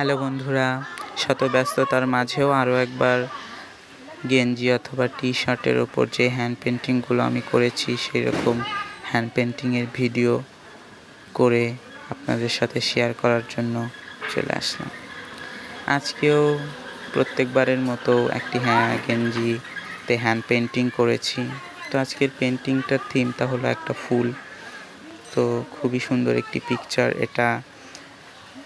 Hello বন্ধুরা, শত ব্যস্ততার মাঝেও আরও একবার গেঞ্জি অথবা টি শার্টের ওপর যে হ্যান্ড পেন্টিংগুলো আমি করেছি সেই রকম হ্যান্ড পেন্টিংয়ের ভিডিও করে আপনাদের সাথে শেয়ার করার জন্য চলে আসলাম। আজকেও প্রত্যেকবারের মতো একটি হ্যাঁ গেঞ্জিতে হ্যান্ড পেন্টিং করেছি। তো আজকের পেন্টিংটার থিমটা হলো একটা ফুল। তো খুবই সুন্দর একটি পিকচার এটা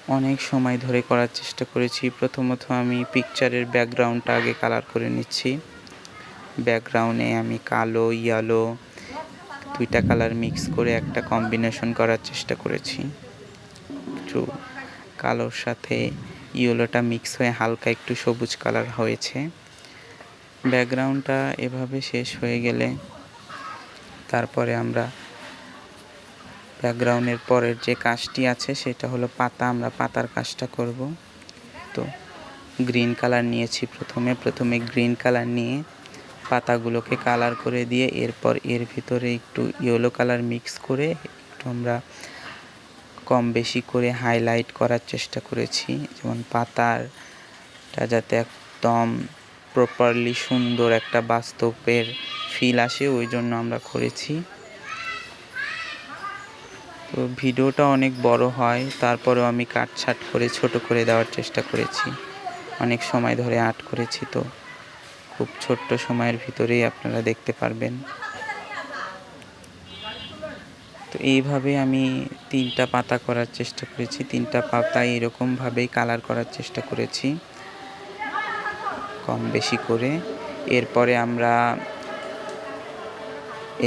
অনেক সময় ধরে করার চেষ্টা করেছি। প্রথমত আমি পিকচারের ব্যাকগ্রাউন্ডটা আগে কালার করে নিচ্ছি। ব্যাকগ্রাউন্ডে আমি কালো ইয়েলো দুইটা কালার মিক্স করে একটা কম্বিনেশন করার চেষ্টা করেছি। একটু কালোর সাথে ইয়েলোটা মিক্স হয়ে হালকা একটু সবুজ কালার হয়েছে। ব্যাকগ্রাউন্ডটা এভাবে শেষ হয়ে গেলে তারপরে আমরা ব্যাকগ্রাউন্ডের পরের যে কাজটি আছে সেটা হলো পাতা। আমরা পাতার কাজটা করব। তো গ্রিন কালার নিয়েছি প্রথমে। প্রথমে গ্রিন কালার নিয়ে পাতাগুলোকে কালার করে দিয়ে এরপর এর ভিতরে একটু ইয়েলো কালার মিক্স করে একটু আমরা কম বেশি করে হাইলাইট করার চেষ্টা করেছি। যেমন পাতারটা যাতে একদম প্রপারলি সুন্দর একটা বাস্তবের ফিল আসে, ওই জন্য আমরা করেছি। ভিডিওটা অনেক বড় হয়, তারপরেও আমি কাটছাট করে, ছোট করে দেওয়ার চেষ্টা করেছি। অনেক সময় ধরে আর্ট করেছি তো। খুব ছোট্ট সময়ের ভিতরেই আপনারা দেখতে পারবেন। তো এইভাবে আমি তিনটা পাতা করার চেষ্টা করেছি। তিনটা পাতা এরকমভাবেই কালার করার চেষ্টা করেছি। কম বেশি করে। এরপরে আমরা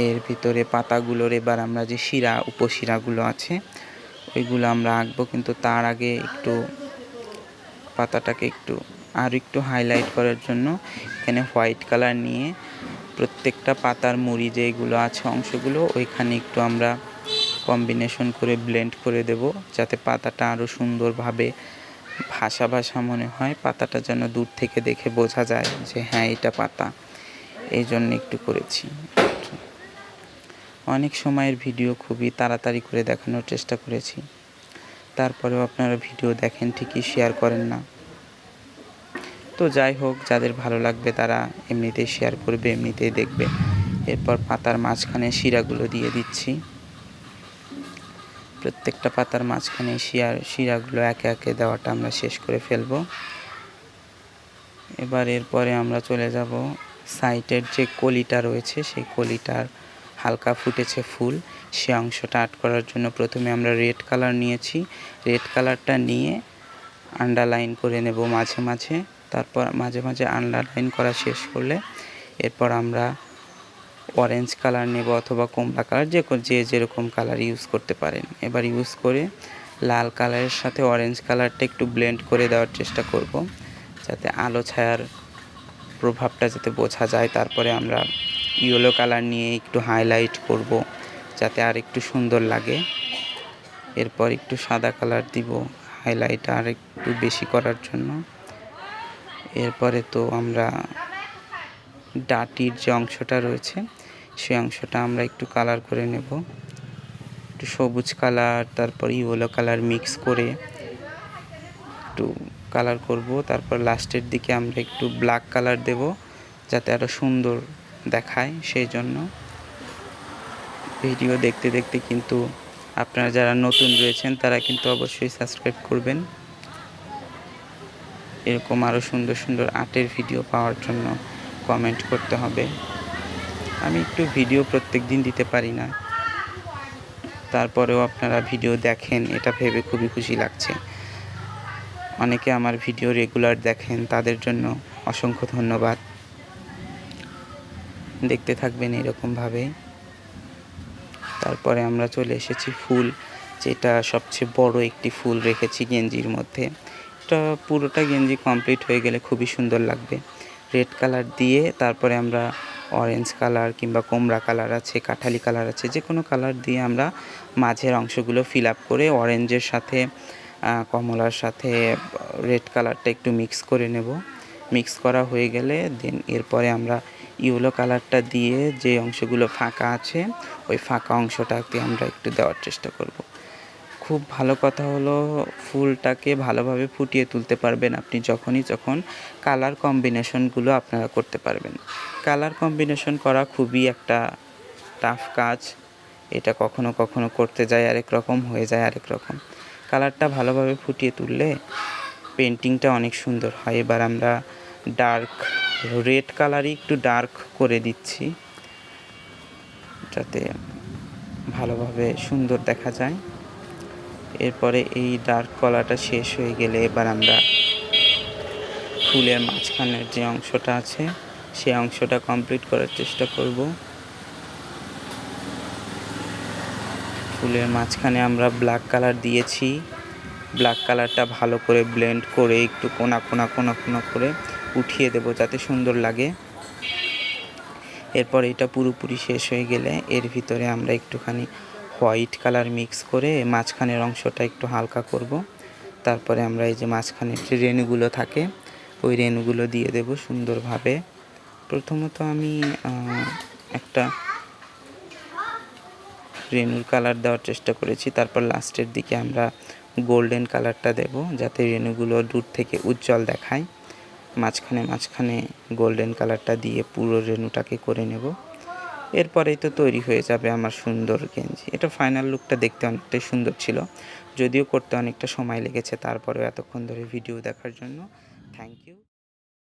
এর ভিতরে পাতাগুলোর এবার আমরা যে শিরা, উপশিরাগুলো আছে, ওইগুলো আমরা আঁকবো, কিন্তু তার আগে একটু পাতাটাকে একটু আর একটু হাইলাইট করার জন্য এখানে হোয়াইট কালার নিয়ে প্রত্যেকটা পাতার মুড়ি যেগুলো আছে, অংশগুলো ওইখানে একটু আমরা কম্বিনেশন করে ব্লেন্ড করে দেব, যাতে পাতাটা আরও সুন্দরভাবে ভাসা ভাসা মনে হয়, পাতাটা যেন দূর থেকে দেখে বোঝা যায় যে হ্যাঁ এটা পাতা। এই জন্য একটু করেছি। অনেক সময়ের ভিডিও খুবই তাড়াতাড়ি করে দেখানোর চেষ্টা করেছি। তারপরেও আপনারা ভিডিও দেখেন, ঠিকই শেয়ার করেন না। তো যাই হোক, যাদের ভালো লাগবে তারা এমনিতেই শেয়ার করবে, এমনিতেই দেখবে। এরপর পাতার মাঝখানে শিরাগুলো দিয়ে দিচ্ছি। প্রত্যেকটা পাতার মাঝখানে শিয়ার, শিরাগুলো একে একে দেওয়াটা আমরা শেষ করে ফেলব। এবার এরপরে আমরা চলে যাব সাইটের যে কলিটা রয়েছে, সেই কলিটার হালকা ফুটেছে ফুল। সে অংশটা আর্ট করার জন্য প্রথমে আমরা রেড কালার নিয়েছি। রেড কালারটা নিয়ে আন্ডারলাইন করে নেব মাঝে মাঝে। তারপর মাঝে মাঝে আন্ডারলাইন করা শেষ করলে এরপর আমরা অরেঞ্জ কালার নেব অথবা কমলা কালার, যে যে যেরকম কালার ইউজ করতে পারেন। এবার ইউজ করে লাল কালারের সাথে অরেঞ্জ কালারটা একটু ব্লেন্ড করে দেওয়ার চেষ্টা করব, যাতে আলো ছায়ার প্রভাবটা যাতে বোঝা যায়। তারপরে আমরা ইয়েলো কালার নিয়ে একটু হাইলাইট করব, যাতে আর একটু সুন্দর লাগে। এরপর একটু সাদা কালার দিব হাইলাইট আর একটু বেশি করার জন্য। এরপরে তো আমরা ডাটির যে অংশটা রয়েছে সেই অংশটা আমরা একটু কালার করে নেব। একটু সবুজ কালার, তারপর ইয়েলো কালার মিক্স করে একটু কালার করব। তারপর লাস্টের দিকে আমরা একটু ব্ল্যাক কালার দেব, যাতে আরও সুন্দর দেখায় সেই জন্য ভিডিও দেখতে দেখতে কিন্তু আপনারা যারা নতুন রয়েছেন, তারা কিন্তু অবশ্যই সাবস্ক্রাইব করবেন। এরকম আরও সুন্দর সুন্দর আর্টের ভিডিও পাওয়ার জন্য কমেন্ট করতে হবে। আমি একটু ভিডিও প্রত্যেক দিন দিতে পারি না। তারপরেও আপনারা ভিডিও দেখেন, এটা ভেবে খুবই খুশি লাগছে। অনেকে আমার ভিডিও রেগুলার দেখেন, তাদের জন্য অসংখ্য ধন্যবাদ। দেখতে থাকবেন এরকমভাবে। তারপরে আমরা চলে এসেছি ফুল, যেটা সবচেয়ে বড় একটি ফুল রেখেছি গেঞ্জির মধ্যে। এটা পুরোটা গেঞ্জি কমপ্লিট হয়ে গেলে খুবই সুন্দর লাগবে। রেড কালার দিয়ে তারপরে আমরা অরেঞ্জ কালার কিংবা কোমরা কালার আছে, কাঠালি কালার আছে যে কোনো কালার দিয়ে আমরা মাঝের অংশগুলো ফিল আপ করে অরেঞ্জের সাথে কমলার সাথে রেড কালারটা একটু মিক্স করে নেব। মিক্স করা হয়ে গেলে দেন এরপরে আমরা ইয়েলো কালারটা দিয়ে যে অংশগুলো ফাঁকা আছে, ওই ফাঁকা অংশটাকে আমরা একটু দেওয়ার চেষ্টা করব। খুব ভালো কথা হলো ফুলটাকে ভালোভাবে ফুটিয়ে তুলতে পারবেন আপনি যখনই যখন কালার কম্বিনেশনগুলো আপনারা করতে পারবেন। কালার কম্বিনেশন করা খুবই একটা টাফ কাজ। এটা কখনো কখনো করতে যায়, আরেক রকম হয়ে যায়, আরেক রকম। কালারটা ভালোভাবে ফুটিয়ে তুললে পেন্টিংটা অনেক সুন্দর হয়। এবার আমরা ডার্ক রেড কালারই একটু ডার্ক করে দিচ্ছি, যাতে ভালোভাবে সুন্দর দেখা যায়। এরপরে এই ডার্ক কলাটা শেষ হয়ে গেলে এবার আমরা ফুলের মাঝখানের যে অংশটা আছে সেই অংশটা কমপ্লিট করার চেষ্টা করব। ফুলের মাঝখানে আমরা ব্ল্যাক কালার দিয়েছি। ব্ল্যাক কালারটা ভালো করে ব্লেন্ড করে একটু কোনা কোনা কোনা কোনা করে উঠিয়ে দেব যাতে সুন্দর লাগে। এরপর এটা পুরোপুরি শেষ হয়ে গেলে এর ভিতরে আমরা একটুখানি হোয়াইট কালার মিক্স করে মাঝখানের অংশটা একটু হালকা করব। তারপরে আমরা এই যে মাঝখানে যে রেণুগুলো থাকে, ওই রেণুগুলো দিয়ে দেব সুন্দরভাবে। প্রথমত আমি একটা রেণুর কালার দেওয়ার চেষ্টা করেছি। তারপর লাস্টের দিকে আমরা গোল্ডেন কালারটা দেব যাতে রেণুগুলো দূর থেকে উজ্জ্বল দেখায়। মাঝখানে মাঝখানে গোল্ডেন কালারটা দিয়ে পুরো রেনুটাকে করে নেব। এরপরেই তো তৈরি হয়ে যাবে আমার সুন্দর গেঞ্জি। এটা ফাইনাল লুকটা দেখতে অনেকটাই সুন্দর ছিল, যদিও করতে অনেকটা সময় লেগেছে তারপরেও এতক্ষণ ধরে ভিডিও দেখার জন্য। Thank you